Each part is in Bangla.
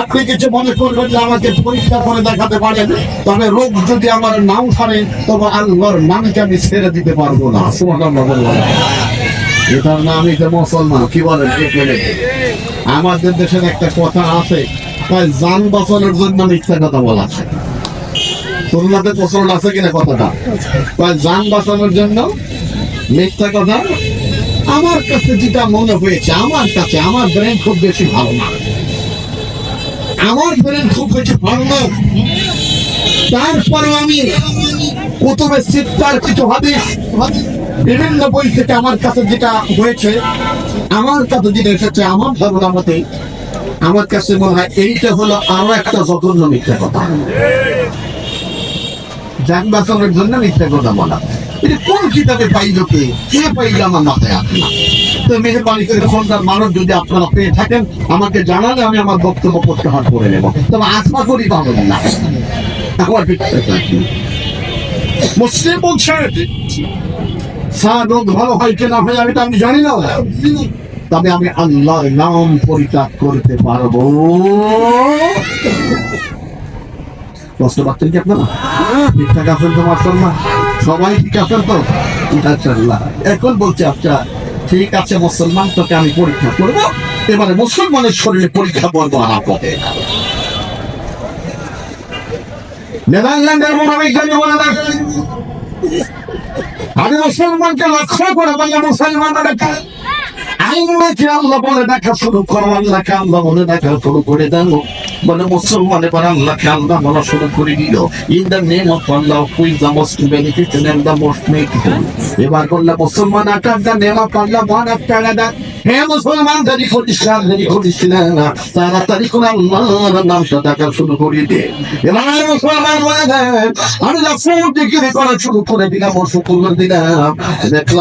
আপনি কিছু মনে করবেন যে আমাকে পরীক্ষা করে দেখাতে পারেন। তবে রোগ যদি আমার নাম সারে, তবে আল্লাহর নামকে আমি ছেড়ে দিতে পারব না। সুমান আমি তো মুসলমান, কি বলেন আমাদের দেশের একটা কথা আছে যান বাঁচানোর জন্য মিথ্যা কথা বলা আছে। প্রচলন আছে কিনা কথাটা? যান বাঁচানোর জন্য মিথ্যা কথা আমার কাছে যেটা মনে হয়েছে, আমার কাছে, আমার ব্রেন খুব বেশি ভালো না। আমার ব্রেন খুব বেশি ভালো না। তারপরে আমি কুতুবে সিদ্ধার কিছু হাদিস বিভিন্ন বই থেকে আমার কাছে যেটা হয়েছে, আমার কাছে যেটা এসেছে, আমার ধারণা মতে আমার কাছে মনে হয় এইটা হলো আরও একটা জঘন্য মিথ্যা কথা। যান জন্য মিথ্যা কথা বলা। এটা কোন কিতাবে পাইল কে? কে পাইল আমার মাথায় আসে না? তো মেহরবানি করে খোঁজার মানুষ যদি আপনারা পেয়ে থাকেন, আমাকে জানালে আমি আমার বক্তব্য প্রত্যাহার করে নেব। তবে আশা করি পাবেন না। আমার মুসলিম বলছে স্যার রোগ ভালো হয় কিনা হয় আমি তো আমি জানি না। তবে আমি আল্লাহর নাম পরিত্যাগ করতে পারব। কষ্ট পাচ্ছেন কি আপনারা? ঠিকঠাক আছেন সবাই ঠিক আছেন তো? এখন বলছে আচ্ছা ঠিক আছে, মুসলমান, তোকে আমি পরীক্ষা করব। এবারে মুসলমানের শরীরে পরীক্ষা করব আমার পথে। নেদারল্যান্ডের মনোবিজ্ঞানী বলে আমি মুসলমানকে লক্ষ্য করে বললে মুসলমানরা আল্লাহকে আল্লাহ বলে দেখা শুরু করো আল্লাহকে আল্লাহ বলে দেখা শুরু করে দেন। বলে, মুসলমান এবার আল্লাহকে আল্লাহ বলা শুরু করে দিল। In the name of Allah who is the most benefit and the most make এবার বললে, মুসলমান utter the name of Allah one after other দেখলাম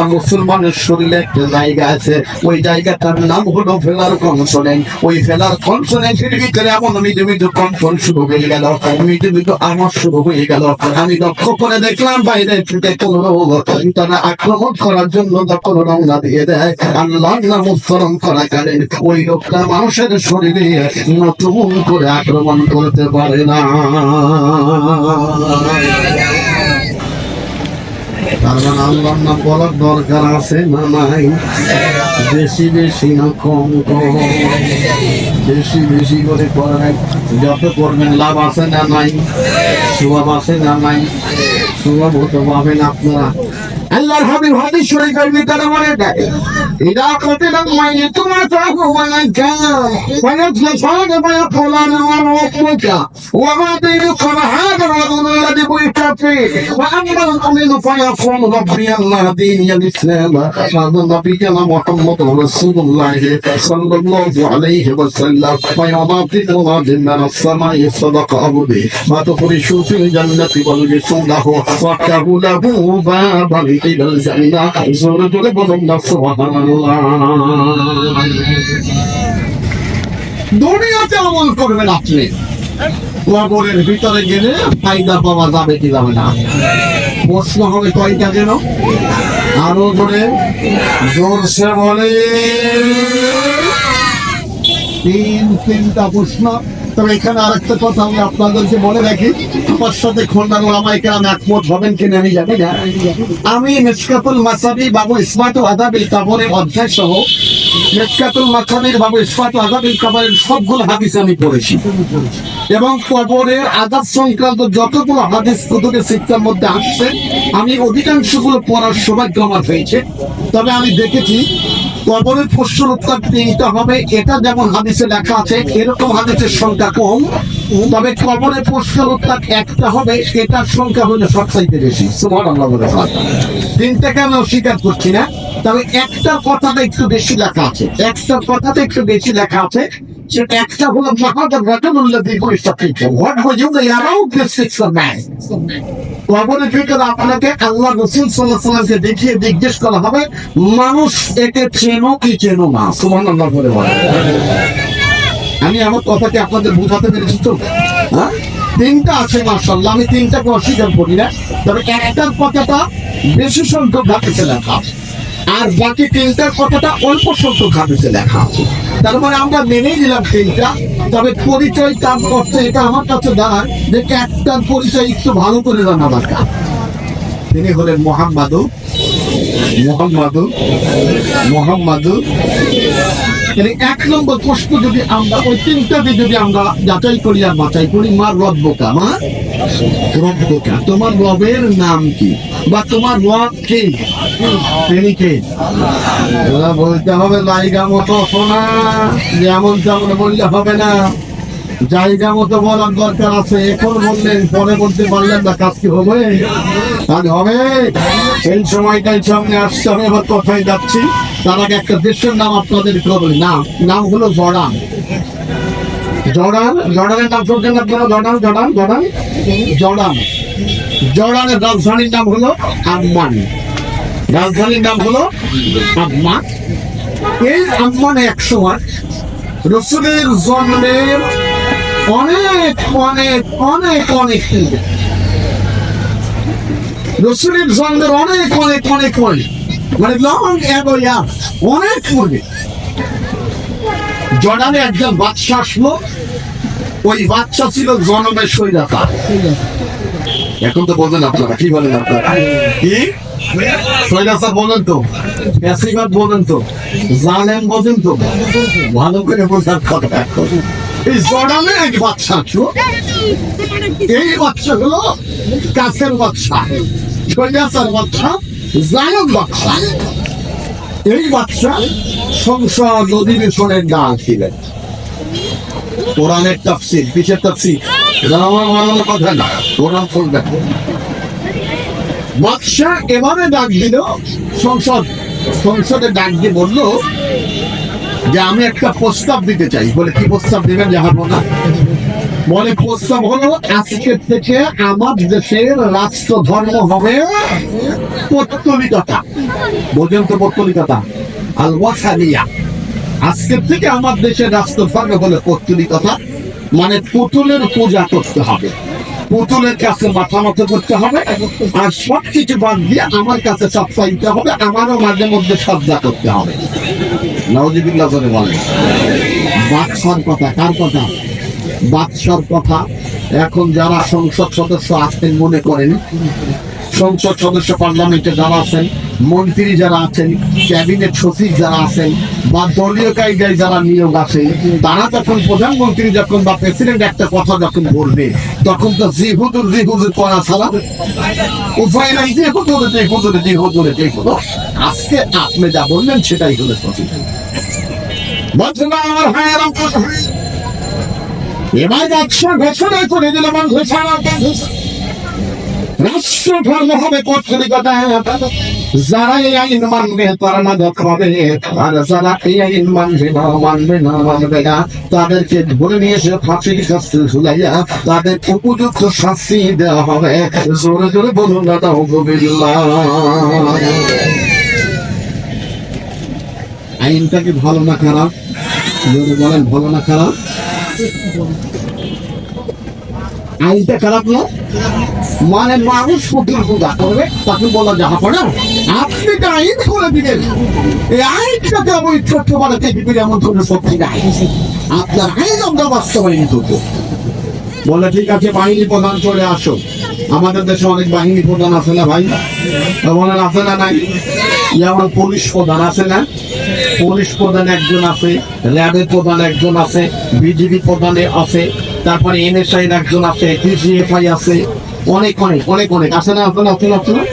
মুসলমানের শরীরে একটা জায়গা আছে, ওই জায়গাটার নাম হলো ফেলার কনসোনেন ওই ফেলার কনসোনেন্টের ভিতরে এমন মৃদু মৃদু কনসন শুরু হয়ে গেল, মৃদু মৃদু আমার শুরু হয়ে গেল। আমি লক্ষ্য করে দেখলাম, বাইরে থেকে কোন আক্রমণ করার জন্য যখন রওনা দিয়ে দেয় আল্লাহ নাম উচ্চারণ করা কারণে ওই লোকটা মানুষের শরীরে নতুন করে আক্রমণ করতে পারে না। মানে দরকার আছে না নাই? বেশি বেশি না কম কম। বেশি বেশি করে করেন। যত করবেন লাভ আছে না নাই? সুভাব আছে না নাই? হতে পাবেন আপনারা। আল্লাহর হাবিব হাদিস শরীফের ভিতরে বলে দেয় إذا قتل الميت متاه ومن كان فيتلى صاد فيقول أنا وربك وما دينك هذا الذي بئت فيه وأما المؤمن فيقول ربي الله ديني الإسلام. هذا نبينا محمد رسول الله صلى الله عليه وسلم. راجل من السماء صدق عبدي ما تفرش في الجنة والجسم له. وكه له بابا إلى الجنة. زرت سبحان الله দুনিয়াতে আমল করবেন আপনি। কবরের ভিতরে গেলে ফায়দা পাওয়া যাবে কি যাবে না। প্রশ্ন হবে কয়টা যেন? আরও ধরে জোরসে বলে তিন, তিনটা প্রশ্ন। তবে এখানে আরেকটা কথা আমি আপনাদেরকে বলে রাখি। আমার সাথে খন্ডান ওলামাইকে আমি একমত হবেন কিনা আমি জানি না। আমি মিসকাতুল মাসাবি বাবু ইসমাত আদাবিল কাবরের অধ্যায় সহ মিসকাতুল মাসাবির বাবু ইসমাত আদাবিল কাবরের সবগুলো হাদিস আমি পড়েছি। এবং কবরের আজাদ সংক্রান্ত যতগুলো হাদিস কুতুবে শিক্ষার মধ্যে আসছে, আমি অধিকাংশগুলো পড়ার সৌভাগ্য আমার হয়েছে। তবে আমি দেখেছি কবরের প্রশ্ন উত্তর দিতে হবে, এটা যেমন হাদিসে লেখা আছে, এরকম হাদিসের সংখ্যা কম। তবে কবরের প্রশ্ন উত্তর একটা হবে, এটার সংখ্যা হলো সবচাইতে বেশি। সুবহানাল্লাহ বলে তিনটাকে আমি অস্বীকার করছি না? তবে একটা কথাটা একটু বেশি লেখা আছে। একটা কথাটা একটু বেশি লেখা আছে একটা হলো রাজনুল্লাহ দিয়ে পরিষ্কার what was you around this six man কবরের ভিতরে আপনাকে আল্লাহ রসুল সাল্লাহ দেখিয়ে জিজ্ঞেস করা হবে, মানুষ একে চেনো কি চেনো না? সুমান আল্লাহ করে আমি আমার কথাকে আপনাদের বোঝাতে পেরেছি তো? হ্যাঁ? তিনটা আছে মার্শাল্লাহ আমি তিনটাকে অস্বীকার করি না। তবে একটার কথাটা বেশি সংখ্যক ধাপিতে লেখা। আর বাকি তিনটার কথাটা অল্প সংখ্যক ধাপিতে লেখা আছে। তার মানে আমরা মেনেই নিলাম তিনটা, তবে পরিচয় তার করতে এটা আমার কাছে দাঁড়ায় যে একটার পরিচয় একটু ভালো করে জানা দরকার। তিনি হলেন মোহাম্মদু মোহাম্মদু মোহাম্মদু। তাহলে এক নম্বর প্রশ্ন যদি আমরা, ওই তিনটাকে যদি আমরা যাচাই করি আর বাছাই করি, মার রব বোকা, মা? রব বোকা। তোমার রবের নাম কি? বা তোমার রব কি? তিনি কে? বলতে হবে লাইগা মতো শোনা যেমন তেমন বললে হবে না। জায়গা মতো বলার দরকার আছে। এখন বললেন, পরে বলতে পারলেন না, কাজ কি হবে? কাজ হবে। এই সময়টাই সামনে আসছে, আমি এবার কোথায় যাচ্ছি? তার আগে একটা দেশের নাম আপনাদের বলি। নাম নাম হলো জর্ডান। জর্ডান, জর্ডানের নাম শুনছেন আপনারা জর্ডান জর্ডান জর্ডান? জর্ডান। জর্ডানের রাজধানীর নাম হলো আম্মান। রাজধানীর নাম হলো আম্মান। এই আম্মান এক সময় রসুলের জন্মের অনেক অনেক অনেক অনেক রসুলের জন্মের অনেক অনেক অনেক পরে। মানে লং এগো অনেক পূর্বে জর্ডানে একজন বাদশা আসলো ওই বাচ্চা ছিল জনমের সৈরাতা এখন তো বলেন আপনারা, কি বলেন আপনারা? কি? সৈরাতা বলেন তো প্যাসিবাদ বলেন তো, জালেম বলেন তো, ভালো করে বোঝার কথা এই জর্ডানে এক বাচ্চা আসলো এই বাচ্চা হলো কাছের বাচ্চা সৈরাতার বাচ্চা, জালেম বাচ্চা। এই বাচ্চা সংসদ অধিবেশনের ডাল ছিলেন কোরআনের তাফসির, কিসের তাফসির? এটা আমার বানানোর কথা না, কোরআন শুনবেন বাদশাহ এবারে ডাক দিল, সংসদ, সংসদে ডাক দিয়ে বলল যে আমি একটা প্রস্তাব দিতে চাই। বলে, কি প্রস্তাব দিবেন যাহার না বলে, প্রস্তাব হলো, আজকের থেকে আমার দেশের রাষ্ট্র ধর্ম হবে পত্তলিকতা। তো পত্তলিকতা। আল ওয়াসানিয়া আজকের থেকে আমার দেশের রাষ্ট্র ধর্ম হলো পত্তলিকতা মানে পুতুলের পূজা করতে হবে। পুতুলের কাছে মাথা মতো করতে হবে আর সব কিছু বাদ দিয়ে আমার কাছে সব চাইতে হবে, আমারও মাঝে মধ্যে সজ্জা করতে হবে। নওয়াজিবুল্লাহ করে বলেন। বাদশার কথা, কার কথা? বাদশার কথা। এখন যারা সংসদ সদস্য আছেন মনে করেন, সংসদ সদস্য পার্লামেন্টে যারা আছেন মন্ত্রী যারা আছেন, ক্যাবিনেট সচিব যারা আছেন বা দলীয় কায়দায় যারা নিয়োগ আছে, তারা যখন প্রধানমন্ত্রী যখন বা প্রেসিডেন্ট একটা কথা যখন বলবে, তখন তো জি হুজুর জি হুজুর করা ছাড়া উপায় নাই যে হুজুর যে হুজুর যে হুজুর যে হুজুর। আজকে আপনি যা বললেন সেটাই হলো ছাড়া রাষ্ট্র ধর্ম হবে পত্রিকতা যারা এই আইন মানবে, তারা এই আইন মানবে না মানবে না তাদেরকে ধরে নিয়ে এসে ফাঁসির শাস্তি ঝুলাইয়া তাদের উপযুক্ত শাস্তি দেওয়া হবে। জোরে জোরে বলুন না তাহবিল্লাহ আইনটা কি ভালো না খারাপ? ভালো না খারাপ? আইনটা খারাপ না? মানে মানুষ পুতুল পূজা করবে, তাকে বলা যাহা পড়ে আপনি তো আইন করে দিলেন। এই আইনটাকে অবৈধ করতে পারে পৃথিবীর এমন কোনো শক্তি নাই আপনার আইন আমরা বাস্তবায়ন করব। বলে, ঠিক আছে, বাহিনী প্রধান, চলে আসো। আমাদের দেশে অনেক বাহিনী প্রধান আছে না ভাই? বলেন, আছে না নাই? যেমন পুলিশ প্রধান আছে না? পুলিশ প্রধান একজন আছে র্যাবের প্রধান একজন আছে, বিজিবি প্রধানে আছে, তারপরে এনএসআই একজন আছে ডিজিএফআই আছে অনেক অনেক অনেক অনেক। আছে না না আছে না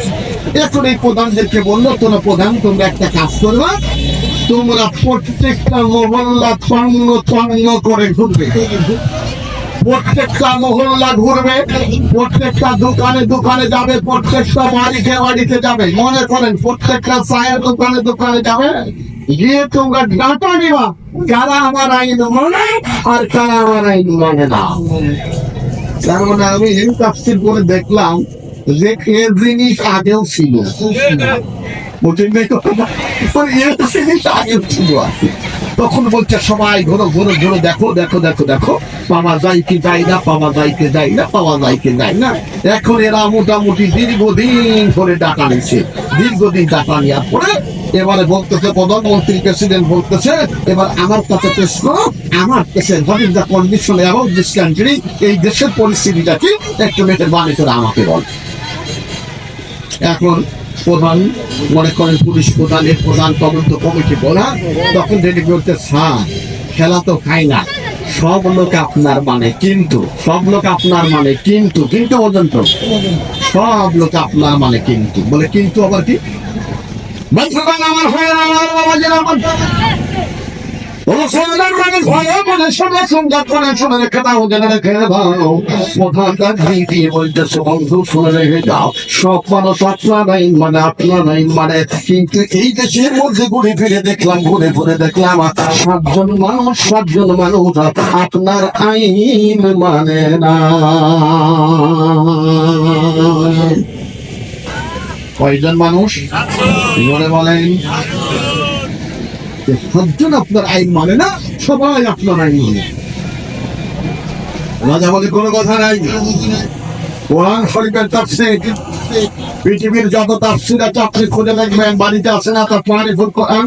এখন এই প্রধানদেরকে বলল, তোমরা প্রধান, তোমরা একটা কাজ করবা। তোমরা প্রত্যেকটা মহল্লা তন্ন তন্ন করে ঘুরবে। প্রত্যেকটা মহল্লা ঘুরবে, প্রত্যেকটা দোকানে দোকানে যাবে, প্রত্যেকটা বাড়িতে বাড়িতে যাবে। মনে করেন, প্রত্যেকটা চায়ের দোকানে দোকানে যাবে। গিয়ে তোমরা ডাটা নিবা কারা আমার আইন মানে আর কারা আমার আইন মানে না। তার মানে আমি তাফসির করে দেখলাম যে এ জিনিস আগেও ছিল। তখন বলছে, সবাই ঘোরো ঘোরো ঘোরো, দেখো দেখো দেখো দেখো। পাওয়া যায় কি যায় না, পাওয়া যায় কি যায় না, পাওয়া যায় কি যায় না। এখন এরা মোটামুটি দীর্ঘদিন ধরে ডাকা নিচ্ছে দীর্ঘদিন ডাকা নেওয়ার পরে এবারে বলতেছে, প্রধানমন্ত্রী, প্রেসিডেন্ট বলতেছে, এবার আমার কাছে করো আমার দেশে what the condition about this country এই দেশের পরিস্থিতিটা কি একটু মেহরবানি করে আমাকে বল। এখন প্রধান মনে করেন পুলিশ প্রধানের প্রধান তদন্ত কমিটি বলা, তখন যদি বলতে, স্যার, খেলা তো খাই না। সব লোক আপনার মানে কিন্তু, সব লোক আপনার মানে কিন্তু কিন্তু পর্যন্ত সব লোক আপনার মানে কিন্তু। বলে, কিন্তু আবার কি? আমার হয়ে আমার বাবাজির আমার মুসলমান মানুষ ভয়ে মনে শুনে সুন্দর করে শুনে রেখে দাও জেনে রেখে দাও। প্রধানটা দিয়ে বলতেছে বন্ধু শুনে রেখে দাও। সব মানুষ আপনার আইন মানে আপনার মানে কিন্তু এই দেশের মধ্যে ঘুরে ফিরে দেখলাম ঘুরে ঘুরে দেখলাম সাতজন মানুষ সাতজন মানুষ আপনার আইন মানে না। কয়জন মানুষ? বলেন। সাতজন আপনার আইন মানে না, সবাই আপনার আইন মানে। রাজা বলে কোনো কথা নাই। কোরআন শরীফের তাফসির। পৃথিবীর যত তাফসীর চাকরি খুঁজে দেখবেন, বাড়িতে আছে না, তার পাহাড়ি ফুল কোরআন।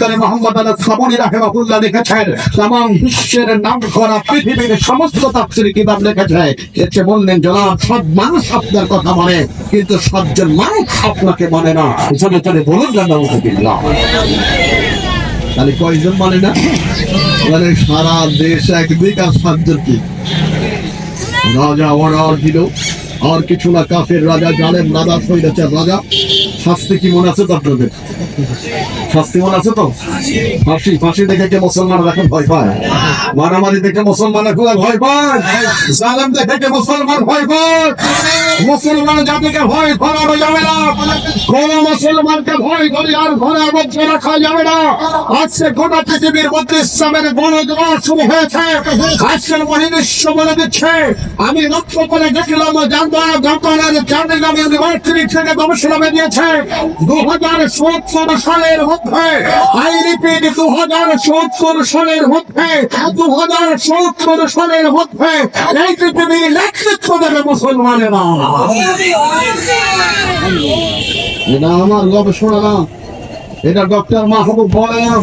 করে মোহাম্মদ আলাদ সাবরি রাহেবাহুল্লাহ লিখেছেন তাম বিশ্বের নাম করা পৃথিবীর সমস্ত তাফসির কিতাব লিখেছে। এসে বললেন, জনাব সব মানুষ আপনার কথা মানে কিন্তু সবজন মানুষ আপনাকে মানে না। জনে জনে বলুন না নাউজুবিল্লাহ। তাহলে কয়জন মানে না? মানে সারা দেশ একদিক আর সাতজন কি? রাজা অর্ডার দিল আর কিছু না, কাফের রাজা জানেন রাজা সৈরাচার রাজা। শাস্তি কি মনে আছে তো আপনাদের শাস্তি মনে আছে তো? ফাঁসি ফাঁসি দেখে কে মুসলমান এখন ভয় পায়? মারামারি দেখে মুসলমান এখন ভয় পায়? জালেম দেখে কে মুসলমান ভয় পায়? মুসলমান জাতিকে ভয় করানো যাবে না। কোন মুসলমানকে ভয় করে আর ঘরের মধ্যে রাখা যাবে না। আজকে গোটা পৃথিবীর মধ্যে ইসলামের গণজোয়ার শুরু হয়েছে। আজকের মহিনিশ্ব বলে দিচ্ছে, আমি লক্ষ্য করে দেখলাম জাপানের চান্দিগাম ইউনিভার্সিটি থেকে গবেষণা দু হাজার সত্তর সালের মধ্যে আই রিপিট দু হাজার সত্তর সালের মধ্যে দু হাজার সত্তর সালের মধ্যে, এই পৃথিবীর নেতৃত্ব দেবে মুসলমানেরা। এটা আমার গবেষণা এটা ডক্টর মাহবুব বলেন।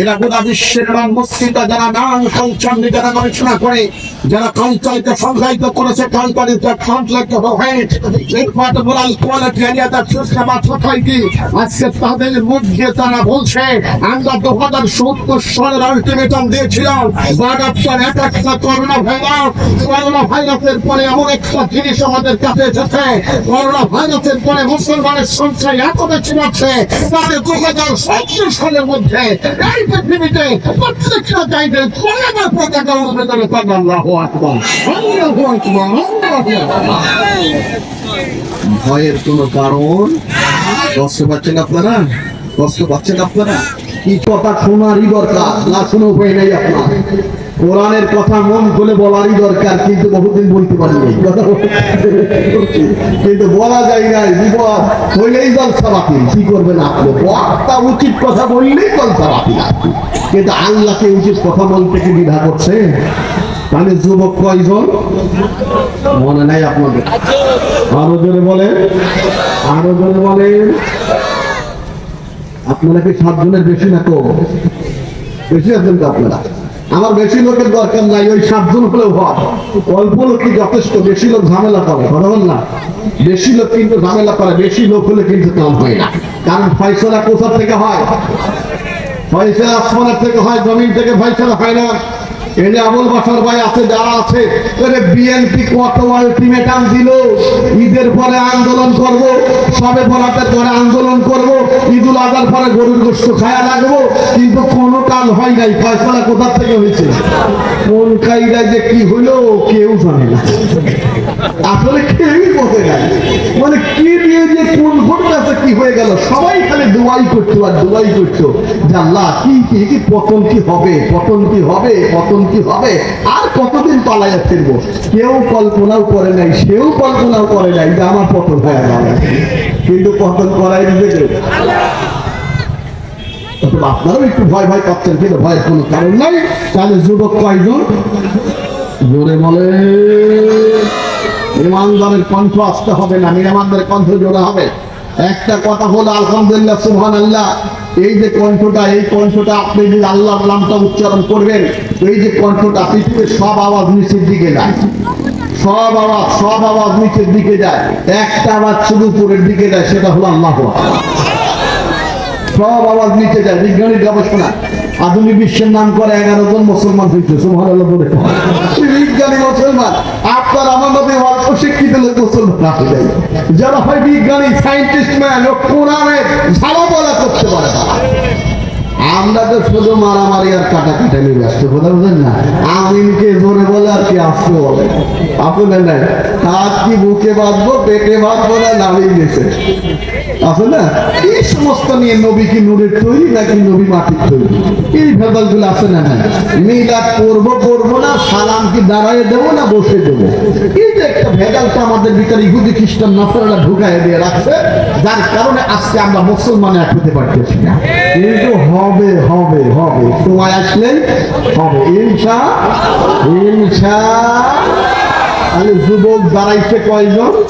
এরা গোটা বিশ্বের মুসলিমরা যারা নাম কালচার যারা গবেষণা করে যারা সংজ্ঞায়িত করেছে কোয়ালিটি এরিয়া সিস্টেম সোসাইটি আজকে তাদের তারা বলছে, আমরা দু হাজার সত্তর সালের আলটিমেটাম দিয়েছিলাম এক একটা করোনা ভাইরাস, করোনা ভাইরাসের পরে এমন একটা জিনিস আমাদের কাছে এসেছে, করোনা ভাইরাসের পরে মুসলমানের সংখ্যা এত বেশি যাচ্ছে তাদের দু হাজার সত্তর সালের মধ্যে এই পৃথিবীতে প্রত্যেকটা জায়গায় করোনা ভয়ের কোনো কারণ? কষ্ট পাচ্ছেন আপনারা? কষ্ট পাচ্ছেন আপনারা? কি কথা শোনারই দরকার? না শুনে উপায় নাই আপনার। কোরআনের কথা মন খুলে বলারই দরকার, কিন্তু বহুদিন বলতে পারিনি। কিন্তু বলা যায় নাই, বিপদ হইলেই জলসা বাতিল। কি করবেন আপনি? বক্তা উচিত কথা বললেই জলসা বাতিল আপনি। কিন্তু আল্লাহকে উচিত কথা বলতে কি দ্বিধা করছে তাহলে যুবক কয়জন? মনে নাই আপনাদের। আরও জোরে বলেন। আরও জোরে বলেন। আপনারা কি সাতজনের বেশি না কম? বেশি আছেন তো আপনারা? আমার বেশি লোকের দরকার নাই, ওই সাতজন হলেও হয়। অল্প লোকই যথেষ্ট? বেশি লোক ঝামেলা করে বল না। বেশি লোক কিন্তু ঝামেলা করে, বেশি লোক হলে কিন্তু কাম হয় না। কারণ ফয়সলা কোথা থেকে হয়? ফয়সলা আসমানের থেকে হয়, জমিন থেকে, ফয়সলা হয় না। আবুল বাসার ভাই আছে, যারা আছে বিএনপি কত আলটিমেটাম দিল? ঈদের পরে আন্দোলন করব, সবে পরে আন্দোলন করব, ঈদুল পরে গরুর খায়া কিন্তু হয় নাই, ফয়সলা কোথা থেকে হয়েছে? কোন যে কি হলো, কেউ জানে না। আসলে কেউই মানে দিয়ে যে কোন কি হয়ে গেল, সবাই খালি দোয়াই করতো আর দোয়াই করতো। যে আল্লাহ কি কি পতন কি হবে, পতন কি হবে, পতন কি হবে? আর কতদিন পালাইয়া ফিরবো? কেউ কল্পনাও করে নাই, সেও কল্পনাও করে নাই যে আমার পতন হয়ে যাবে। কিন্তু পতন করাই দিবে আপনারাও একটু ভয় ভয় পাচ্ছেন কিন্তু ভয়ের কোনো কারণ নাই। তাহলে যুবক কয়জন? জোরে বলে ইমানদারের কণ্ঠ আসতে হবে না ইমানদারের কণ্ঠ জোরে হবে। একটা কথা হলো আলহামদুলিল্লাহ সুবহান আল্লাহ এই যে কণ্ঠটা, এই কণ্ঠটা আপনি যদি আল্লাহ নামটা উচ্চারণ করবেন, এই যে কণ্ঠটা পৃথিবীর সব আওয়াজ নিচের দিকে যায়। সব আওয়াজ সব আওয়াজ নিচের দিকে যায়। একটা আওয়াজ শুধু উপরের দিকে যায়, সেটা হলো আল্লাহ সব আওয়াজ নিচে যায়, বিজ্ঞানীর গবেষণা। আধুনিক বিশ্বের নাম করে এগারো জন মুসলমান হয়েছে সুহান আল্লাহ বলে বিজ্ঞানী মুসলমান, আপনার আমার মধ্যে অল্প শিক্ষিত লোক মুসলমান যারা হয় বিজ্ঞানী সাইন্টিস্ট ম্যান ও কোরআনের ঝালা বলা করতে পারে আমরা তো শুধু মারামারি আর কাটাকাটা নিয়ে ব্যস্ত, কথা বুঝেন না? আমিনকে জোরে বলে আর কি আসতে বলে আসলে নাই হাত কি বুকে বাঁধবো, পেটে বাঁধবো না নামিয়ে গেছে না, এই সমস্ত নিয়ে নবী কি তৈরি নাকি নবী মাটির তৈরি? এই না না মিলাদ করব করব না, সালাম কি দাঁড়ায় দেবো না বসে দেবো? এই যে একটা ভেদালটা আমাদের ভিতরে ইহুদি, খ্রিস্টান নাসারা ঢুকায় দিয়ে রাখছে, যার কারণে আজকে আমরা মুসলমান এক হতে পারতেছি না। কিন্তু হবে হবে হবে হবে। সময় আসলে হবে। ইনশা ইনশা। তাহলে যুবক দাঁড়াইছে কয়জন?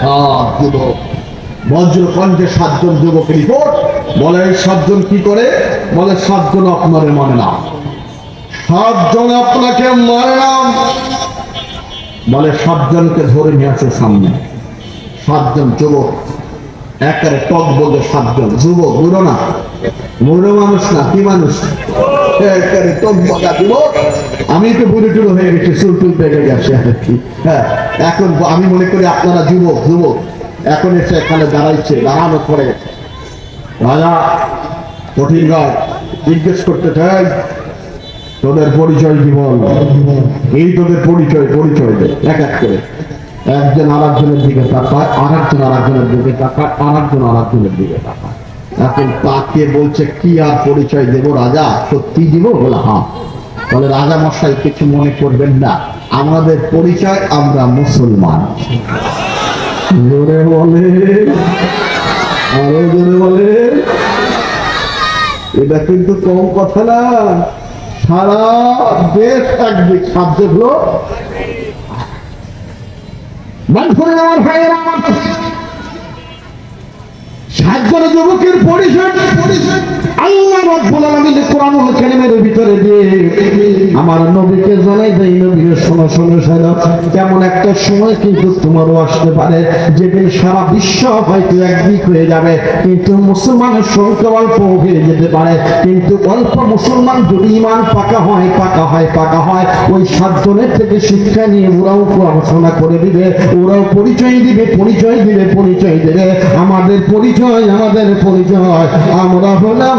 হ্যাঁ যুবক। বজ্র কণ্ঠে সাতজন যুবকের রিপোর্ট। বলে সাতজন কি করে? বলে, সাতজন আপনারে মানে না। সাতজন আপনাকে মানে না। বলে, সাতজনকে ধরে নিয়ে আসে সামনে। সাতজন যুবক। একেবারে টক বলতে সাতজন। যুবক, বুড়ো না? বুড়ো মানুষ না, কি মানুষ? আমি তো হয়ে গেছি, চুল টুল আর কি। হ্যাঁ এখন আমি মনে করি আপনারা যুবক যুবক, এখন এসে এখানে দাঁড়াইছে রাজা কঠিন জিজ্ঞেস করতে চাই তোদের পরিচয় জীবন এই তোদের পরিচয় পরিচয় দে, এক এক করে। একজন আর একজনের দিকে তাকায় আর একজন আর একজনের দিকে তাকায় আর একজন আর একজনের দিকে তাকায়। এখন তাকে বলছে, কি আর পরিচয় দেব রাজা? সত্যি দিব? বলে হ্যাঁ। বলে, রাজা মশাই, কিছু মনে করবেন না। আমাদের পরিচয় আমরা মুসলমান। জোরে বলে, আরও জোরে বলে। এটা কিন্তু কম কথা না। সারা দেশ একদিক হলো বানফুরের আমার ভাইয়ের আমার সাতজন যুবকের পরিচয়। আল্লাহ রব্বুল আলামিন ভিতরে দিয়ে আমার নবীকে জানাই দেই নবী শোনো শোনো শোনো। কেমন একটা সময় কিন্তু তোমারও আসতে পারে, যেদিন সারা বিশ্ব হয়তো হয়ে যাবে, কিন্তু মুসলমানের সংখ্যা অল্প হয়ে যেতে পারে, কিন্তু অল্প মুসলমান যদি ইমান পাকা হয় পাকা হয় পাকা হয়, ওই সাতজনের থেকে শিক্ষা নিয়ে ওরাও পড়াশোনা করে দিবে, ওরাও পরিচয় দিবে পরিচয় দিবে, পরিচয় দেবে। আমাদের পরিচয় আমাদের পরিচয়। আমরা হলাম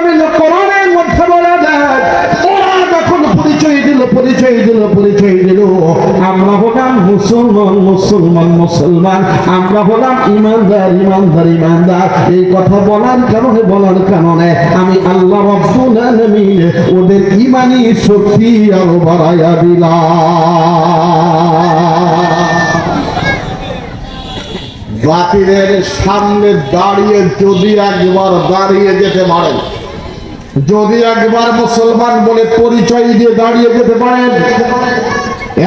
পরিচয় দিল পরিচয় দিল। আমরা হলাম মুসলমান মুসলমান মুসলমান। আমরা হলাম ইমানদার ইমানদার ইমানদার। এই কথা বলার কারণে বলার কারণে আমি আল্লাহ রব্বুল ওদের ইমানি শক্তি আরও বাড়াইয়া দিলাম। বাতিলের সামনে দাঁড়িয়ে যদি একবার দাঁড়িয়ে যেতে পারেন যদি একবার মুসলমান বলে পরিচয় দিয়ে দাঁড়িয়ে যেতে পারেন,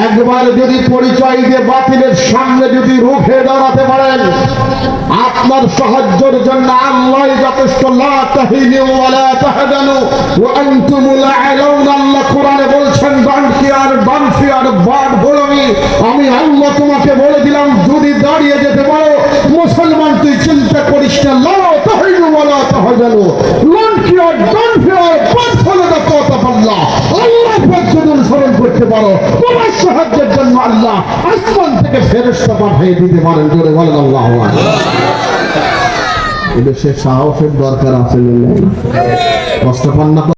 একবার যদি পরিচয় দিয়ে বাতিলের সামনে যদি রুখে দাঁড়াতে পারেন, আপনার সাহায্যের জন্য আল্লাহ যথেষ্ট কোরআনে বলছেন ফলো আমি আল্লাহ তোমাকে বলে দিলাম, যদি দাঁড়িয়ে যেতে পারো, মুসলমান তুই চিন্তা করিস না, লা তাহিনু ওয়া লা তাহজানু don't care don't fear but follow the thought of Allah আল্লাহ পাক যদি করতে পারো তোমার সাহায্যের জন্য আল্লাহ আসমান থেকে ফেরস্তা পাঠিয়ে দিতে পারেন, জোরে বলেন আল্লাহ এদেশে সাহসের দরকার আছে কষ্ট পান না?